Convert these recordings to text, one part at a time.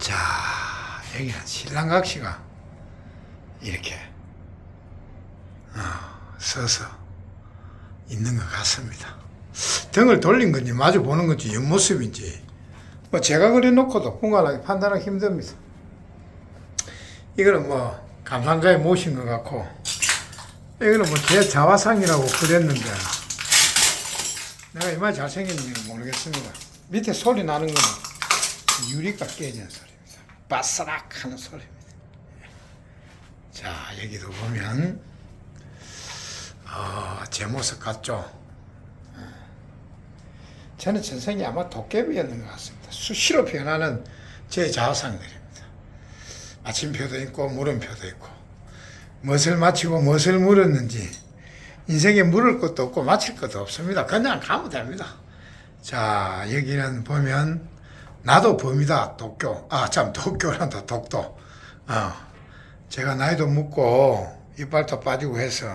자, 여기는 신랑각시가 이렇게 어, 서서 있는 것 같습니다. 등을 돌린 건지 마주 보는 건지 옆모습인지 뭐 제가 그려놓고도 분간하게 판단하기 힘듭니다. 이거는 뭐 감상가에 모신 것 같고 이거는 뭐 제 자화상이라고 그랬는데 내가 이마에 잘생겼는지는 모르겠습니다. 밑에 소리 나는 거는 유리가 깨지는 소리입니다. 바스락 하는 소리입니다. 자, 여기도 보면, 어, 제 모습 같죠? 어. 저는 전생이 아마 도깨비였는 것 같습니다. 수시로 변하는 제 자화상들입니다. 마침표도 있고, 물음표도 있고, 무엇을 마치고 무엇을 물었는지, 인생에 물을 것도 없고, 마칠 것도 없습니다. 그냥 가면 됩니다. 자, 여기는 보면, 나도 범이다, 독교. 아, 참, 독교란다, 독도. 어. 제가 나이도 묻고, 이빨도 빠지고 해서,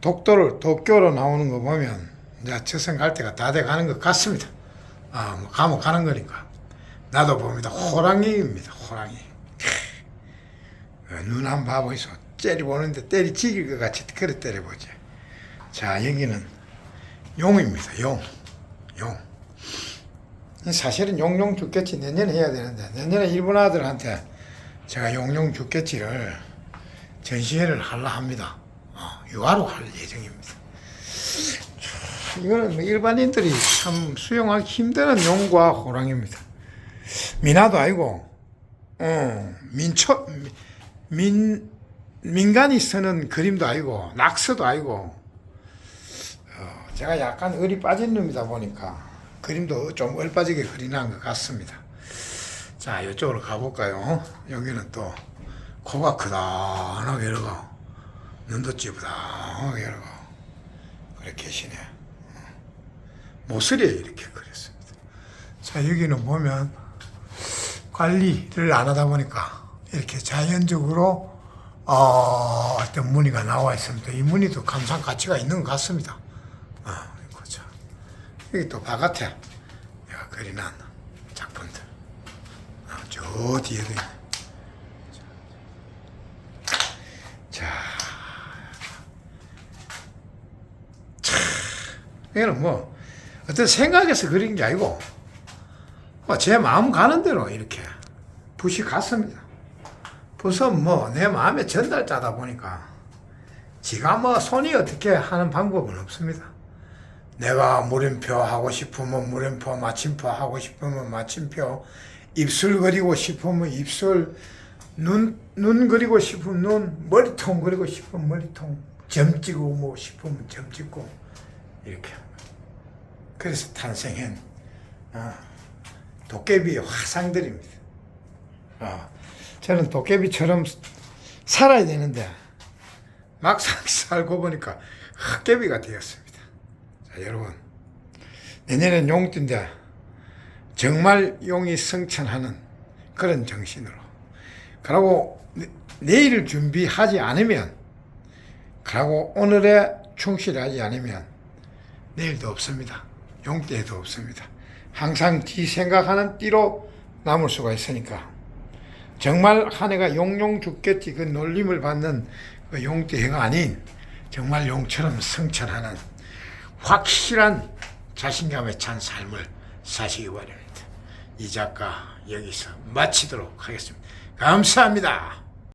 독도를, 독교로 나오는 거 보면, 이제 저승 갈 때가 다 돼 가는 것 같습니다. 아, 뭐, 가면 가는 거니까. 나도 봅니다. 호랑이입니다, 호랑이. 눈 한 번 봐보이소. 째리 보는데 때리 지길 것 같이 그래 때려보지. 자, 여기는 용입니다, 용. 용. 사실은 용용 죽겠지 내년에 해야 되는데 내년에 일본 아들한테 제가 용용 죽겠지를 전시회를 하려 합니다. 어, 유화로 할 예정입니다. 이거는 뭐 일반인들이 참 수용하기 힘드는 용과 호랑입니다. 민화도 아니고, 어, 민초, 민, 민간이 쓰는 그림도 아니고, 낙서도 아니고, 어, 제가 약간 을이 빠진 놈이다 보니까, 그림도 좀 얼빠지게 그리는 것 같습니다. 자, 이쪽으로 가볼까요? 여기는 또 코가 크다하게 이러고 눈도 찌부다하게 이러고 그렇게 계시네. 모서리에 이렇게 그렸습니다. 자, 여기는 보면 관리를 안 하다 보니까 이렇게 자연적으로 어, 어떤 무늬가 나와 있습니다. 이 무늬도 감상 가치가 있는 것 같습니다. 아, 그렇죠. 여기 또 바깥에 내가 그리는 작품들. 아, 저 뒤에도 있네. 자, 자, 이거는 뭐 어떤 생각에서 그린 게 아니고 뭐 제 마음 가는 대로 이렇게 붓이 갔습니다. 붓은 뭐 내 마음의 전달자다 보니까 지가 뭐 손이 어떻게 하는 방법은 없습니다. 내가 물음표 하고 싶으면 물음표, 마침표 하고 싶으면 마침표, 입술 그리고 싶으면 입술, 눈, 눈 그리고 싶으면 눈, 머리통 그리고 싶으면 머리통, 점 찍고 뭐 싶으면 점 찍고, 이렇게. 그래서 탄생한, 어, 도깨비의 화상들입니다. 어, 저는 도깨비처럼 살아야 되는데, 막상 살고 보니까 흑개비가 되었습니다. 자, 여러분. 내년엔 용띠인데 정말 용이 성천하는 그런 정신으로. 그러고 내- 내일을 준비하지 않으면 그러고 오늘에 충실하지 않으면 내일도 없습니다. 용띠에도 없습니다. 항상 뒤 생각하는 띠로 남을 수가 있으니까 정말 한 해가 용용 죽겠지 그 놀림을 받는 그 용띠 해가 아닌 정말 용처럼 성천하는 확실한 자신감에 찬 삶을 사시기 바랍니다. 이 작가 여기서 마치도록 하겠습니다. 감사합니다.